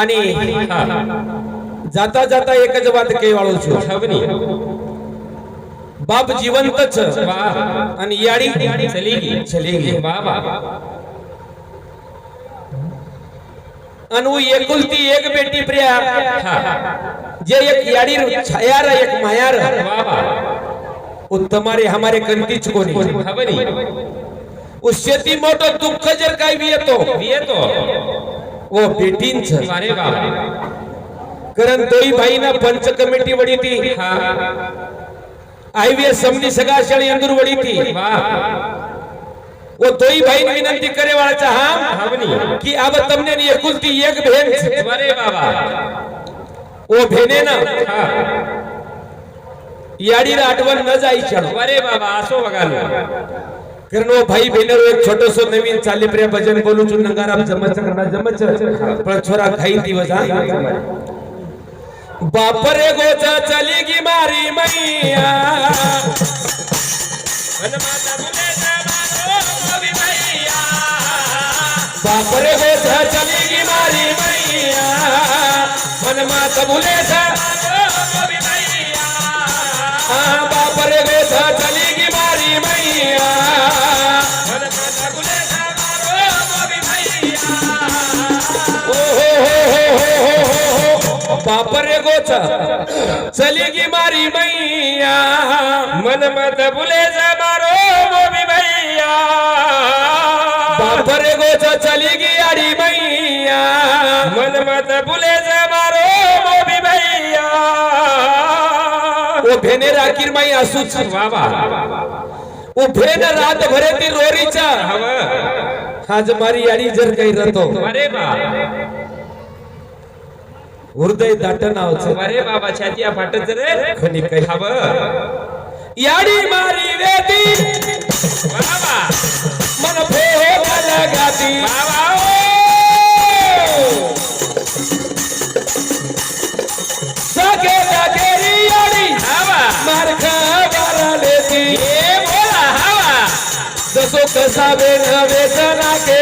आणि जाता जाता एकच बात केवाळू छो छवनी बाप जिवंतच. आणि याडी चली गी चली बाबा अनु एकुलती एक बेटी प्रिया. जे एक याडी छायार एक मायार. बाबा हमारे कंतीच कोणी. शेती मोठं दुःख जर काही येतो येतो ओ पेटींच अरे कारण तोही भाई ना पंच कमिटी वडी ती आयव्हीएस समनी सगळा शाळी अंदूर वडी ती वो दोई भाई विनंती करे वाळाचा हा हमनी की अब तमने एकुलती एक बहन अरे बाबा ओ भेने ना याडीला आठवण न जायची अरे बाबा असो बघा ओ भाई बहिणीवर एक छोटस नवीन चालले प्रिया भजन बोलू चु नंगाराम जमच करणार जमच पण छोरा खाई दिवस बापरे गोचा चली गी मारी मैया. बापरे गोचा चली गी मारी मैया. मन मात भुले बापरे गोचा पापर गोचा। चलेगी मारी मैया मन मत भूले जा मारो वो भी मैया पापर गोचा चलेगी अड़ी मैया मन मत भूले जा मारो वो भी मैया वो भेने राखीर माई असूच वावा वो न रात भरे ती रोरी चा आज मारी यारी जर काही रतो अरे बा हृदय दाट नावचं. अरे बाबा छातिया फाटत रे. खणी काही. हव याडी मारी वेदी. बाबा. मन बाबा जागेरी याडी. हवा मार खावारा लेती. ए बोला हवा जसो कसा बेन वेदना के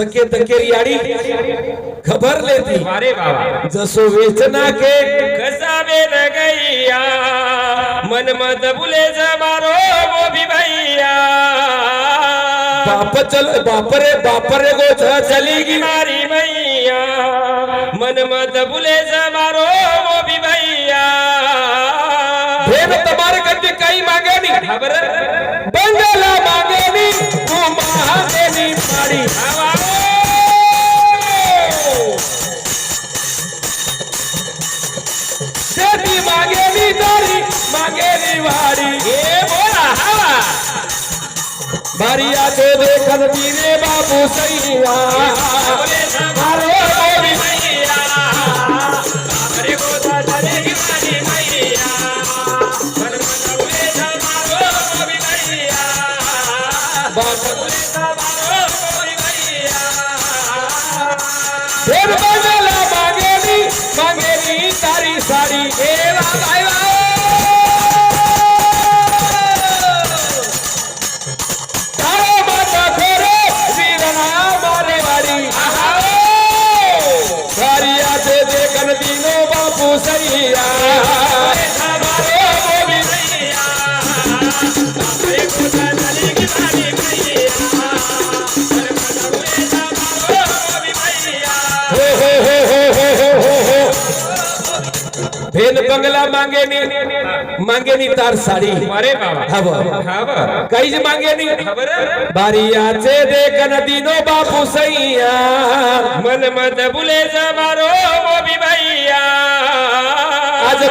सके तो तके रियाड़ी खबर लेती जसो वेचना के कसावे न गैया मन मत बुले जमारो वो भी भैया। बाप चल बाप रे बाप रे गो चलेगी मारी भैया मन मत बुले जमारो वो भी भैया। भेद तबार घर कई मांगे नहीं। खबर? बंगला मांगे नहीं तू महादेवी मारी। વાડી એ બોલા હાવા મારિયા તો દેખન પીરે બાપુ સૈયા મારો Everybody! बंगला मांगे नी मांगे नी तार साड़ी। अरे बाबा। हवा हवा कई जे मांगे नी। बारिया से देख नदीनो बापू सैया। मन मत बुले जा मारो।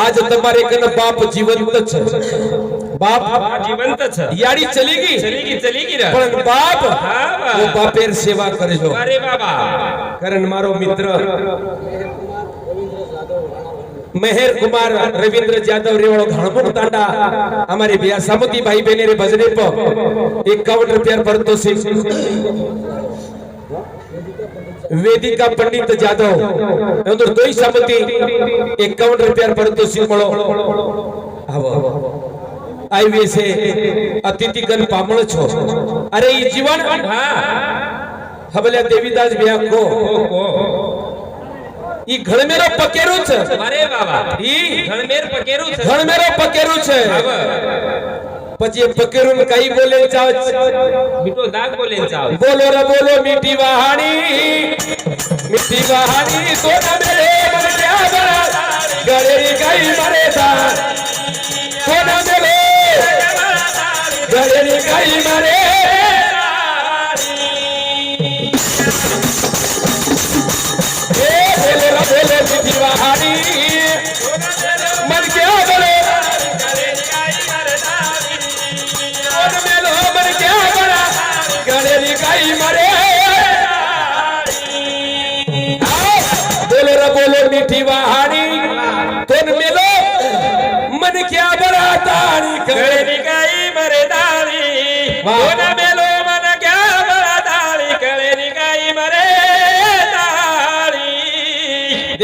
આજ તમારે કને બાપ જીવંત છે बाप जीवंत यारी चलेगी। चलेगी चलेगी हाँ, बाप वो बापेर सेवा कर जो। अरे बाबा करण मारो मित्र। मेहर कुमार रविंद्र यादव रेवड़ो घणपुर तांडा हमारे भैया समती भाई बहने रे भजने पो 51 रुपया भरतो से वेदिका पंडित यादव उधर दोई समती 51 रुपया भरतो से मलो आओ છે અતિથિગણ પામણ છો અરે ઈ જીવન હા હબલે દેવીદાસ ભૈયા કો કો ઈ ઘણમેરો પકેરું છે અરે બાબા ઈ ઘણમેર પકેરું છે ઘણમેરો પકેરું છે હવે પછી એ પકેરું ને કઈ બોલે ચાવ બીટો દાગ બોલે ચાવ બોલો રે બોલો મીઠી વહાણી મીઠી વહાણી સોના મેરે મન ક્યાં બરા ગળેરી કઈ મરે તા ગળેરી કઈ મરે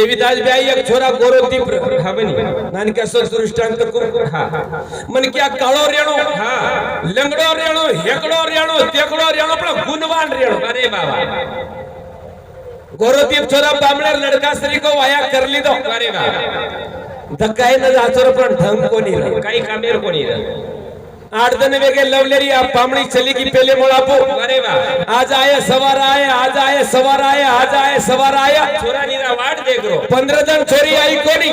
देवीदास ब्याई एक छोरा गोरोदीप हा बनी सर सदृष्टांत को हा. मनक्या कालो रेणो? हा. लंगडो रेणो हेकडो रेणो तेकडो रेणो पण गुणवान रेणो. अरे बाबा. गोरोदीप छोरा बामणेर लडका श्री को वाया करली दो अरे बाबा. धक्का है न जाचर पण ढंग कोणी काही कामेर कोणी आठ दिन में के लव लेरी आप पामड़ी चली की पहले मोड़ा मोळापू आज आए सवार आए आज आए सवार आए आज आए सवार आया। छोरा नीरा वाट देख रो। पंद्रह दिन छोरी आई कोणी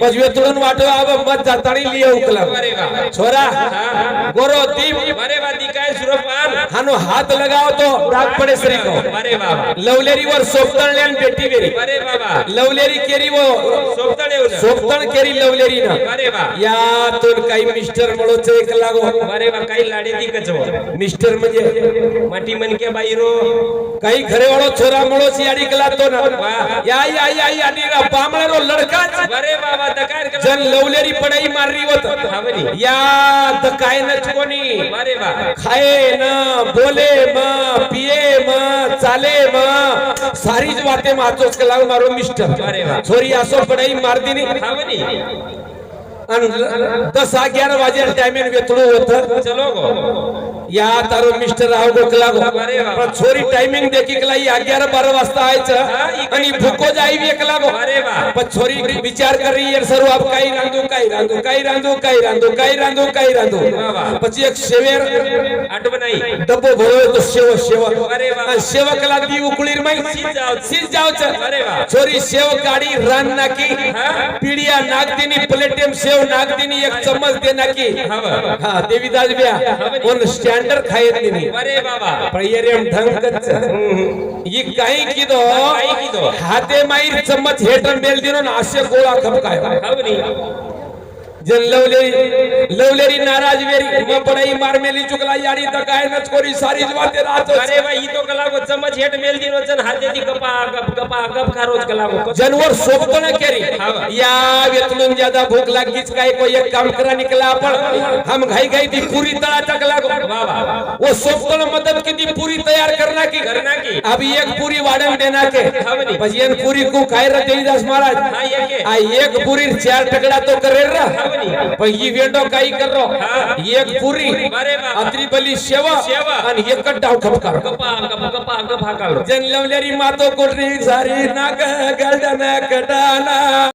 बस वे तुरंत वाटो आप बस जाता नहीं लिया उकला। छोरा हाँ, हाँ, हाँ। गोरो दीप। अरे वा दिकाय सुरपान हानो हाथ लगाओ तो डाक पडे श्री को अरे बाबा लवलेरी वर सोपतण लेन बेटी मेरी। अरे बाबा लवलेरी केरी वो सोपतण सोपतण केरी लवलेरी ना। या तुन काही मिस्टर मळोचे एक लाग अरे वा मिस्टर म्हणजे माटी मनक्या बाई काही खरे वाळो छोरा मळो सियाडी कला तो ना या या या या नीरा बामळा रो लड़का अरे बाबा दकार जन लवलेरी पडाई माररी होत. या दकाय न कोणी. अरे वा. खाए न बोले म पिए म चाले म. सारी वाते माचोस कला मारो मिस्टर. अरे वा. छोरी असो पडाई मारदी नी दस ग्यारह बजे टाइम में वेतड़ो होता. चलो यहाँ तारो मिस्टर राव गोखला छोरी टाइमिंग देखी कला ये ग्यारह बारह वास्ता आए छ अनि भूको जाई भी एकला गो पर छोरी विचार कर रही है सर आप कई रांधो कई रांधो कई रांधो कई रांधो कई रांधो. कई रांधो પછી એક શેવેર આટ બનાઈ ડબ્બો ભરો તો સેવો સેવા અરે વાહ સેવા કલા દી ઉકળીર માં સી જાવ સી જાવ છોરી સેવ કાઢી રાન નાખી પીડિયા નાગતીની પ્લેટિયમ સેવ नागदिनी एक चम्मच देना की हा देवीदास ब्या पण स्टँडर्ड खायत दिनी अरे बाबा. पयरेम ढंगच ई काही किदो हाते माईर चम्मच हेटन बेल दिनो ना असे गोळा खपकाय. जन लवलेरी लवलेरी नाराज वेरी म पड़ई मार मेली चुकला यारी तकाय न छोरी सारी जवाते रात अरे भाई तो कला को चमच हेट मेल दिनो जन हाते दी गपा गप गपा गप खारोज कला को। जनवर सोबतो केरी। या वेतलून ज्यादा भूख लागीच काय को एक काम करा निकला पण हम घाई घाई दी पूरी तला तकला को वो सोबतो मतलब की दी पूरी तैयार करना की। करना की। अभी एक पूरी वाडन देना के। बस पूरी को खाए रतेदास महाराज। हां एक पूरी चार टकड़ा तो करे रहा। पहिली वेडो काही कर. एक पुरी अत्री बली सेवा आणि एक डाव खपकार. जनलवलेरी मातो कोटरी झारी नाग गलडन कटाना